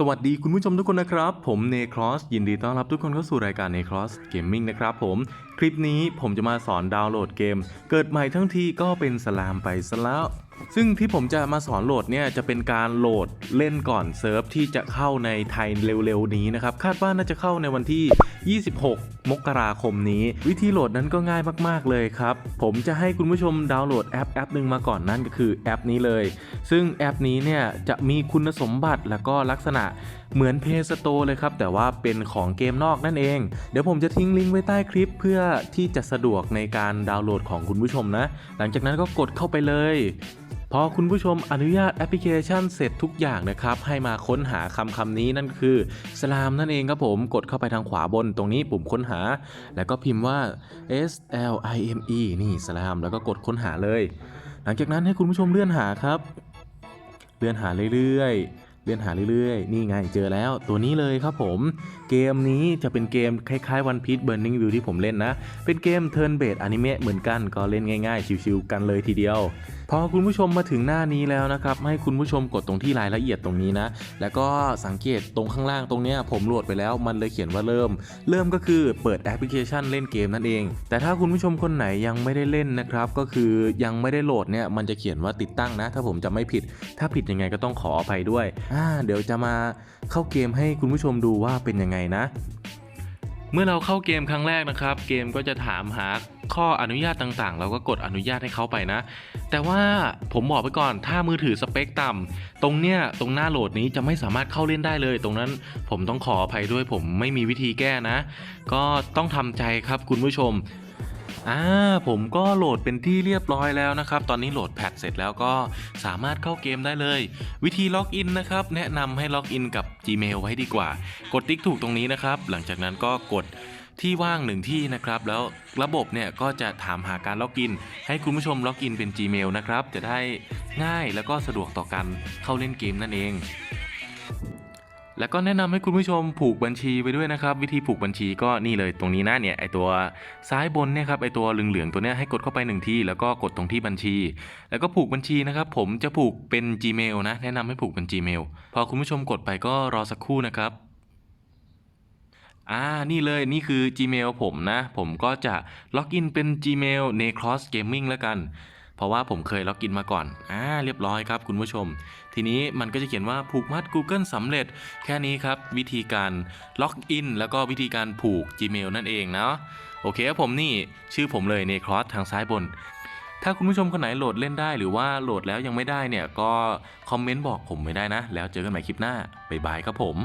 สวัสดีคุณผู้ชมทุกคนนะครับ ผมเนครอสยินดีต้อนรับทุกคนเข้าสู่รายการเนครอสเกมมิ่งนะครับผม คลิปนี้ผมจะมาสอนดาวน์โหลดเกม เกิดใหม่ทั้งทีก็เป็นสลามไปซะแล้ว ซึ่งที่ผมจะมาสอนโหลดเนี่ยจะเป็นการโหลดเล่นก่อนเซิร์ฟที่จะเข้าในไทยเร็วๆนี้นะครับ คาดว่าน่าจะเข้าในวันที่ 26 มกราคมนี้ วิธีโหลดนั้นก็ง่ายมากๆเลยครับ ผมจะให้คุณผู้ชมดาวน์โหลดแอปแอปหนึ่งมาก่อนนั่นก็คือแอปนี้เลย ซึ่งแอปนี้เนี่ยจะมีคุณสมบัติแล้วก็ลักษณะเหมือน Play Store เลยครับ แต่ว่าเป็นของเกมนอกนั่นเอง เดี๋ยวผมจะทิ้งลิงก์ไว้ใต้คลิปเพื่อที่จะสะดวกในการดาวน์โหลดของคุณผู้ชมนะ หลังจากนั้นก็กดเข้าไปเลย พอคุณผู้ชมอนุญาตแอปพลิเคชันเสร็จทุกอย่างนะครับ ให้มาค้นหาคำคำนี้นั่นคือสลามนั่นเองครับผมกดเข้าไปทางขวาบนตรงนี้ปุ่มค้นหา แล้วก็พิมพ์ว่า S L I M E นี่สลามแล้วก็กดค้นหาเลย หลังจากนั้นให้คุณผู้ชมเลื่อนหาครับ เลื่อนหาเรื่อยๆ เลื่อนหาเรื่อยๆ นี่ไงเจอแล้วตัวนี้เลยครับผม เกมนี้จะเป็นเกมคล้ายๆ One Piece Burning View ที่ผมเล่นนะ เป็นเกม Turn Based Anime เหมือนกันก็เล่นง่ายๆ ชิวๆกันเลยทีเดียว พอคุณผู้ชมมาถึงหน้านี้แล้วนะครับ ให้คุณผู้ชมกดตรงที่รายละเอียดตรงนี้นะ แล้วก็สังเกตตรงข้างล่างตรงนี้ผมโหลดไปแล้วมันเลยเขียนว่าเริ่ม เริ่มก็คือเปิดแอปพลิเคชันเล่นเกมนั่นเอง แต่ถ้าคุณผู้ชมคนไหนยังไม่ได้เล่นนะครับ ก็คือยังไม่ได้โหลดเนี่ยมันจะเขียนว่าติดตั้งนะ ถ้าผมจะไม่ผิด ถ้าผิดยังไงก็ต้องขออภัยด้วยอ่าเดี๋ยวจะมาเข้าเกมให้คุณผู้ชมดูว่าเป็นยังไงนะ เมื่อเราเข้าเกมครั้งแรกนะครับ เกมก็จะถามหาข้ออนุญาตต่างๆ เราก็กดอนุญาตให้เขาไปนะ แต่ว่าผมบอกไปก่อนถ้ามือถือสเปคต่ำตรงเนี้ยตรงหน้าโหลดนี้จะไม่สามารถเข้าเล่นได้เลย ตรงนั้นผมต้องขออภัยด้วยผมไม่มีวิธีแก้นะ ก็ต้องทำใจครับคุณผู้ชม อ่าผมก็โหลดเป็นที่เรียบร้อยแล้วนะครับ ตอนนี้โหลดแพทเสร็จแล้วก็สามารถเข้าเกมได้เลย วิธีล็อกอินนะครับ แนะนำให้ล็อกอินกับ Gmail ไว้ดีกว่า กดติ๊กถูกตรงนี้นะครับ หลังจากนั้นก็กดที่ว่างหนึ่งที่นะครับ แล้วระบบเนี่ยก็จะถามหาการล็อกอิน ให้คุณผู้ชมล็อกอินเป็น Gmail นะครับ จะได้ง่ายแล้วก็สะดวกต่อการเข้าเล่นเกมนั่นเอง แล้วก็แนะนำให้คุณผู้ชมผูกบัญชีไปด้วยนะครับ วิธีผูกบัญชีก็นี่เลยตรงนี้นะเนี่ยไอตัวซ้ายบนเนี่ยครับไอตัวเหลืองๆตัวเนี้ยให้กดเข้าไปหนึ่งที่แล้วก็กดตรงที่บัญชี แล้วก็ผูกบัญชีนะครับผมจะผูกเป็น Gmail นะ แนะนำให้ผูกเป็น Gmail พอคุณผู้ชมกดไปก็รอสักครู่นะครับอ่า นี่เลย นี่คือ Gmail ผมนะ ผมก็จะล็อกอินเป็น Gmail Necross Gaming แล้วกัน เพราะว่าผมเคยล็อกอินมาก่อน อ่า เรียบร้อยครับคุณผู้ชม ทีนี้มันก็จะเขียนว่าผูกมัด Google สำเร็จ แค่นี้ครับ วิธีการล็อกอินแล้วก็วิธีการผูก Gmail นั่นเองเนาะ โอเคครับผมนี่ชื่อผมเลย Necross ทางซ้ายบนถ้าคุณผู้ชมคนไหนโหลดเล่นได้หรือว่าโหลดแล้วยังไม่ได้เนี่ยก็คอมเมนต์บอกผมไม่ได้นะ แล้วเจอกันใหม่คลิปหน้า บ๊ายบายครับผม